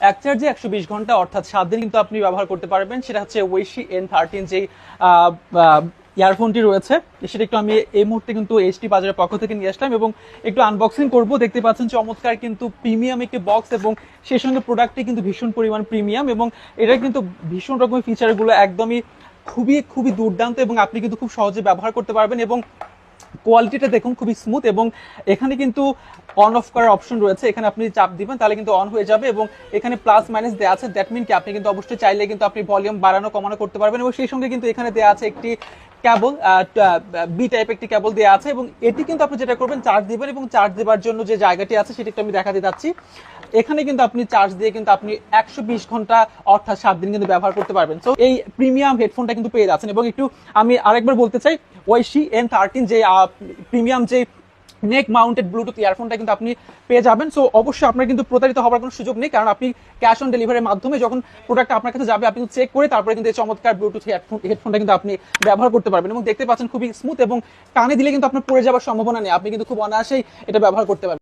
এক চার্জে একশো বিশ ঘণ্টা, অর্থাৎ সাত দিন কিন্তু আপনি ব্যবহার করতে পারবেন, সেটা হচ্ছে ওয়েশি এন থার্টিন যেই ইয়ারফোনটি রয়েছে। সেটা একটু আমি এই মুহূর্তে কিন্তু এইচটি বাজারের পক্ষ থেকে নিয়ে আসলাম এবং একটু আনবক্সিং করব। দেখতে পাচ্ছেন চমৎকার কিন্তু প্রিমিয়াম একটি বক্স এবং সেই সঙ্গে প্রোডাক্টটি কিন্তু ভীষণ পরিমাণ প্রিমিয়াম এবং এটা কিন্তু ভীষণ রকমের ফিচারগুলো একদমই খুবই খুবই দুর্দান্ত এবং আপনি কিন্তু খুব সহজে ব্যবহার করতে পারবেন এবং কোয়ালিটিটা দেখুন খুবই স্মুথ এবং এখানে কিন্তু অন অফ করার অপশন রয়েছে। এখানে আপনি চাপ দিবেন, তাহলে কিন্তু অন হয়ে যাবে এবং এখানে প্লাস মাইনাস দেওয়া আছে। দ্যাট মিন কি? আপনি কিন্তু অবশ্যই চাইলে কিন্তু আপনি ভলিউম বাড়ানো, কমানো করতে পারবেন এবং সেই সঙ্গে কিন্তু এখানে দেওয়া আছে একটি কেবল বি টাইপ একটি কেবল দেওয়া আছে এবং এটি কিন্তু আপনি যেটা করবেন চার্জ দিবেন এবং চার্জ দেওয়ার জন্য যে জায়গাটি আছে সেটি একটু আমি দেখাতে যাচ্ছি। এখানে কিন্তু আপনি চার্জ দিয়ে কিন্তু আপনি একশো বিশ ঘণ্টা অর্থাৎ সাত দিন কিন্তু ব্যবহার করতে পারবেন। তো এই প্রিমিয়াম হেডফোনটা কিন্তু পেয়ে যাচ্ছেন এবং একটু আমি আরেকবার বলতে চাই ওয়াইসি এন থার্টিন যে প্রিমিয়াম যে নেক মাউন্টেড ব্লুটুথ ইয়ারফোনটা কিন্তু আপনি পেয়ে যাবেন। সো অবশ্যই আপনার কিন্তু প্রতারিত হওয়ার কোনো সুযোগ নেই, কারণ আপনি ক্যাশ অন ডেলিভারির মাধ্যমে যখন প্রোডাক্ট আপনার কাছে যাবে, আপনি চেক করে তারপরে কিন্তু এই চমৎকার ব্লুটুথ হেডফোন হেডফোনটা কিন্তু আপনি ব্যবহার করতে পারবেন এবং দেখতে পাচ্ছেন খুবই স্মুথ এবং কানে দিলে কিন্তু আপনার পড়ে যাওয়ার সম্ভাবনা নেই। আপনি কিন্তু খুব অনায়াসেই এটা ব্যবহার করতে পারবেন।